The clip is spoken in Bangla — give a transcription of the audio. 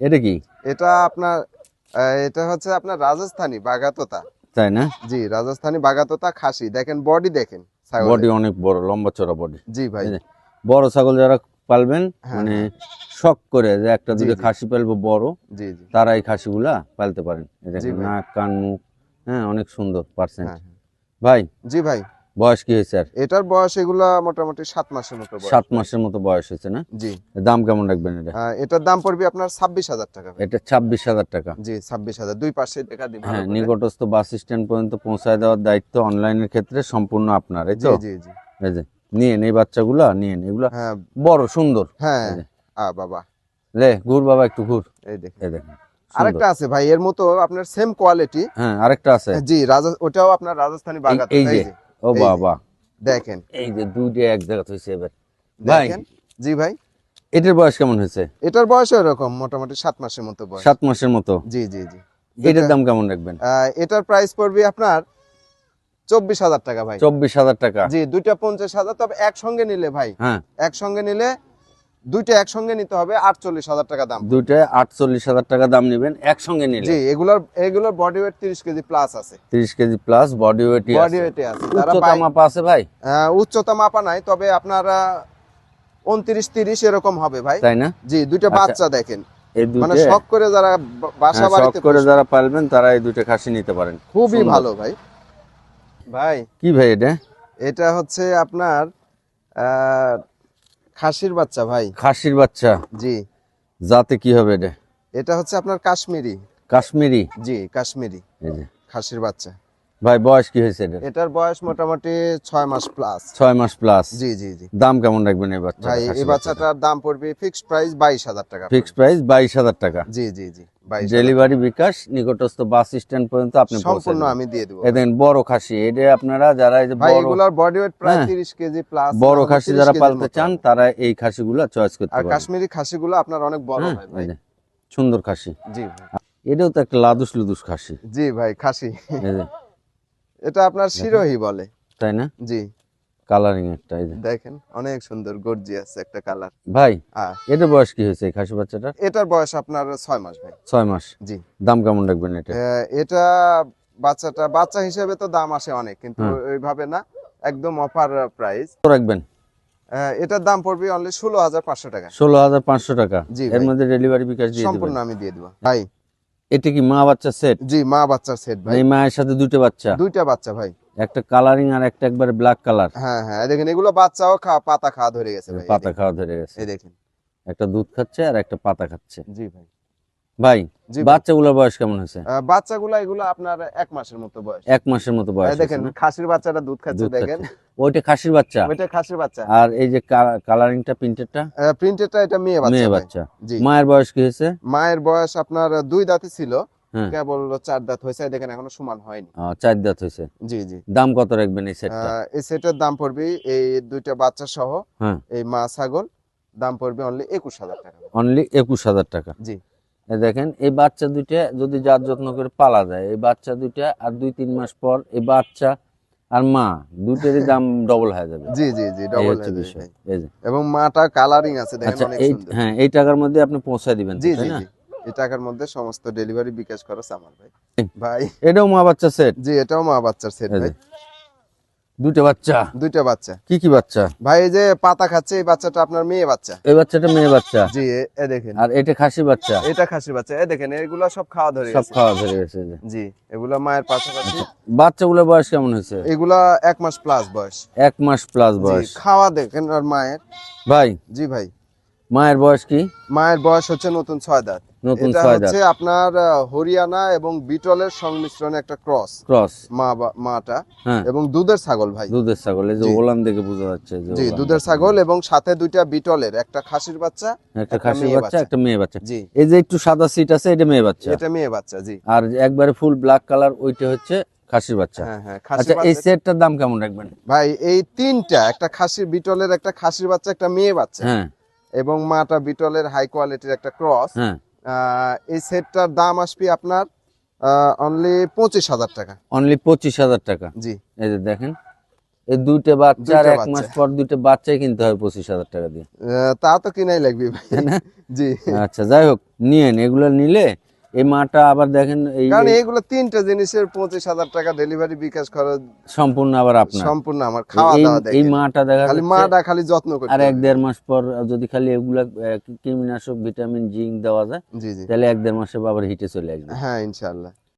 এটা কি? এটা আপনার এটা হচ্ছে আপনার রাজস্থানি বাগাতোতা তাই না? জি রাজস্থানি বাগাতোতা খাসি। দেখেন বডি দেখেন বডি অনেক বড় লম্বা চড়া বডি জি ভাই। বড় ছাগল যারা পালবেন হ্যাঁ, মানে শখ করে যে একটা দুটো খাসি পালবো বড় জি জি। তারা এই খাসিগুলা পালতে পারেন। নাক কান মুখ হ্যাঁ অনেক সুন্দর পার্সেন্ট হ্যাঁ, ভাই? জি ভাই। বয়স কি হয়েছে আর? এটার বয়স এগুলা মোটামুটি সাত মাসের মতো সাত মাসের মতো বয়স হয়েছে না? জি। দাম কেমন রাখবেন এটা? এটার দাম পড়বে আপনার ছাব্বিশ হাজার টাকা এটা ছাব্বিশ হাজার টাকা। জি ছাব্বিশ হাজার। দুই পাশে টাকা দিবেন হ্যাঁ নিকটস্থ বাস স্ট্যান্ড পর্যন্ত পৌঁছায় দেওয়ার দায়িত্ব অনলাইনের ক্ষেত্রে সম্পূর্ণ আপনার এই তো? জি জি এই যে নিয়েন এই বাচ্চাগুলা নিয়েন এগুলা হ্যাঁ। বড় সুন্দর। হ্যাঁ। আ বাবা। লে ঘুর বাবা একটু ঘুর। এই দেখেন। এই দেখেন আরেকটা আছে ভাই এর মতো আপনার সেম কোয়ালিটি হ্যাঁ আরেকটা আছে। জি রাজা ওটাও আপনার রাজস্থানী বাগাত এই যে? ও বাবা। দেখেন। এই যে দুইটা এক জায়গা হয়েছে এবার। ভাই জি ভাই। এটার বয়স কেমন হয়েছে? এটার বয়স এরকম মোটামুটি সাত মাসের মতো বয়স। সাত মাসের মতো? জি জি জি। এটার দাম কেমন রাখবেন? এটার প্রাইস পড়বে আপনার চব্বিশ হাজার টাকা ভাই। চব্বিশ হাজার টাকা। জি দুইটা পঞ্চাশ হাজার তবে একসঙ্গে নিলে ভাই। হ্যাঁ। একসঙ্গে নিলে দুইটা একসঙ্গে নিতে হবে আটচল্লিশ হাজার টাকা দাম। দুইটা আটচল্লিশ হাজার টাকা দাম নেবেন একসঙ্গে নিলে। জি এগুলোর এগুলোর বডি ওয়েট তিরিশ কেজি প্লাস আছে। তিরিশ KG plus body weight body ওয়েটে আছে। উচ্চতা মাপা আছে ভাই? আহ, উচ্চতা মাপা নাই তবে আপনারা উনত্রিশ তিরিশ এরকম হবে ভাই। তাই না? জি দুইটা আচ্ছা, বাচ্চা দেখেন। মানে শখ করে যারা বাসা হ্যাঁ, বাড়িতে করে যারা পালবেন তারা এই দুইটা খাসি নিতে পারেন। খুবই ভালো ভাই। ভাই। কি ভাই এটা? এটা হচ্ছে আপনার আহ, খাসির বাচ্চা ভাই। খাসির বাচ্চা? জি। যাতে কি হবে এটা? এটা হচ্ছে আপনার কাশ্মীরি। কাশ্মীরি? জি কাশ্মীরি খাসির বাচ্চা। ভাই বয়স কি হয়েছে এটা এটার বয়স মোটামুটি ছয় মাস প্লাস ছয় মাস প্লাস জি জি জি। দাম কেমন রাখবেন এই বাচ্চা ভাই এই বাচ্চাটার দাম পড়বে ফিক্সড প্রাইস বাইশ হাজার টাকা। ফিক্সড প্রাইস বাইশ হাজার টাকা। জি জি জি ডেলিভারি বিকাশ নিকটস্থ বাস স্ট্যান্ড পর্যন্ত আপনি সম্পূর্ণ আমি দিয়ে দেবো এই দেখেন বড় খাসি এটা আপনারা যারা এই যে ভাই বড় এগুলার বডি ওয়েট প্রায় হ্যাঁ। তিরিশ কেজি প্লাস বড় খাসি যারা পালতে চান তারা এই খাসিগুলো চয়েস করতে পারেন আর কাশ্মীরি খাসিগুলো আপনার অনেক বড় হ্যাঁ, হয় ভাই। সুন্দর খাসি। জি। এটাও তো একটা লাদুস লুদুস খাসি। জি ভাই খাসি। এটা আপনার শিরোহি বলে। তাই না? জি। কালারিং একটা এই। দেখেন অনেক সুন্দর গর্জিয়াস একটা কালার ভাই এটা বয়স কি হয়েছে খাসি বাচ্চাটার এটার বয়স আপনার ছয় মাস ভাই। ছয় মাস। জি। দাম কেমন রাখবেন এটা? এটা বাচ্চাটা বাচ্চা হিসেবে তো দাম আসে অনেক কিন্তু হুম। ওইভাবে না একদম অফার প্রাইস কত রাখবেন? এটার দাম পড়বে অনলি ষোলো হাজার পাঁচশো টাকা। ষোলো হাজার পাঁচশো টাকা। জি এর মধ্যে ডেলিভারি বিকাশ দিয়ে সম্পূর্ণ আমি দিয়ে দিব। ভাই এটা কি মা বাচ্চা সেট জি মা বাচ্চা সেট ভাই। এই মায়ের সাথে দুটো বাচ্চা? দুইটা বাচ্চা ভাই। একটা কালারিং আর একটা একবারে ব্ল্যাক কালার হ্যাঁ হ্যাঁ দেখেন এগুলো বাচ্চাও খা পাতা খাওয়া ধরে গেছে ভাই পাতা খাওয়া ধরে গেছে। এই দেখেন। একটা দুধ খাচ্ছে আর একটা পাতা খাচ্ছে। জি ভাই। ভাই বাচ্চাগুলোর বয়স কেমন হয়েছে? বাচ্চাগুলা এগুলো আপনার এক মাসের মতো বয়স। এক মাসের মতো বয়স দেখেন খাসির বাচ্চাটা দুধ খাচ্ছে দেখেন। ওইটা খাসির বাচ্চা? ওইটা খাসির বাচ্চা। আর এই যে কালারিংটা প্রিন্টেডটা? প্রিন্টেডটা এটা মেয়ে বাচ্চা মেয়ে বাচ্চা। মায়ের বয়স কি হয়েছে? মায়ের বয়স আপনার দুই দাঁতই ছিল হ্যাঁ। কেবল চার দাঁত হয়েছে দেখেন এখনও সমান হয়নি। চার দাঁত হয়েছে। জি জি। দাম কত রাখবেন এই সেটটা? এই সেটের দাম পড়বে এই দুইটা বাচ্চা সহ হ্যাঁ। এই মা ছাগল দাম পড়বে অনলি একুশ হাজার টাকা। অনলি একুশ হাজার টাকা। জি। দেখেন এই বাচ্চা দুইটা যদি যার যত্ন করে পালা যায় এই বাচ্চা দুইটা আর দুই তিন মাস পর এই বাচ্চা আর মা দুইটারই দাম ডবল হয়ে যাবে। জি জি জি ডবল হচ্ছে বিষয়। এই যে। এবং মাটা কালারিং আছে দেখেন আচ্ছা অনেক এই সুন্দর। হ্যাঁ এই টাকার মধ্যে আপনি পৌঁছায় দিবেন জি জি এই টাকার মধ্যে সমস্ত ডেলিভারি বিকাশ খরচ আমার ভাই। ভাই। এটাও মা বাচ্চা সেট জি এটাও মা বাচ্চার সেট ভাই। দুটো বাচ্চা? দুইটা বাচ্চা। কি কি বাচ্চা? ভাই এই যে পাতা খাচ্ছে এই বাচ্চাটা আপনার মেয়ে বাচ্চা। এই বাচ্চাটা মেয়ে বাচ্চা? জি এ- এ দেখেন। আর এটা খাসি বাচ্চা? এটা খাসি বাচ্চা। এ দেখেন এগুলা সব খাওয়া ধরে সব খাওয়া ধরে গেছে জি এগুলা মায়ের পাশাপাশি বাচ্চাগুলোর বয়স কেমন হয়েছে? এগুলা এক মাস প্লাস বয়স। এক মাস প্লাস বয়স। খাওয়া দেখেন আর মায়ের। ভাই জি ভাই। মায়ের বয়স কি? মায়ের বয়স হচ্ছে নতুন ছয় দাঁত। নতুন ছয় দাঁত। হচ্ছে আপনার হরিয়ানা এবং বিটলের সংমিশ্রণে একটা ক্রস। ক্রস। মা মাটা। হ্যাঁ। এবং দুধের ছাগল ভাই। দুধের ছাগল এই যে। ওলান দেখে বোঝা যাচ্ছে যে জি দুধের ছাগল এবং সাথে দুইটা বিটলের একটা খাসির বাচ্চা একটা খাসির বাচ্চা বাচ্চা। একটা মেয়ে বাচ্চা। জি। এই যে একটু সাদা সিট আছে এটা মেয়ে বাচ্চা? এটা মেয়ে বাচ্চা জি। আর একবারে ফুল ব্ল্যাক কালার ওইটা হচ্ছে খাসির বাচ্চা। হ্যাঁ হ্যাঁ আচ্ছা এই সেটটার দাম কেমন রাখবেন? ভাই এই তিনটা একটা খাসির বিটলের একটা খাসির বাচ্চা একটা মেয়ে বাচ্চা। হ্যাঁ। এবং মাটা বিটলের হাই কোয়ালিটির একটা ক্রস হ্যাঁ। এই সেটটার দাম আসবে আপনার অনলি পঁচিশ হাজার টাকা। অনলি পঁচিশ হাজার টাকা। জি। এই যে দেখেন এই দুইটা বাচ্চা আর এক মাস পর দুইটা বাচ্চাই কিনতে হবে পঁচিশ হাজার টাকা দিয়ে। তা তো কিনাই লাগবে ভাই। জি। আচ্ছা যাই হোক নিয়েন। এগুলো নিলে এই মাটা আবার দেখেন এই কারণ এইগুলো তিনটা জিনিসের পঁচিশ হাজার টাকা ডেলিভারি বিকাশ খরচ সম্পূর্ণ আবার আপনার। সম্পূর্ণ আমার খাওয়া দাওয়া এই মাটা দেখা খালি মাটা খালি যত্ন করে আর এক দেড় মাস পর যদি খালি এগুলা কীটনাশক ভিটামিন জিঙ্ক দেওয়া যায় তাহলে এক দেড় মাসে আবার হিটে চলে আসবে। হ্যাঁ ইনশাআল্লাহ।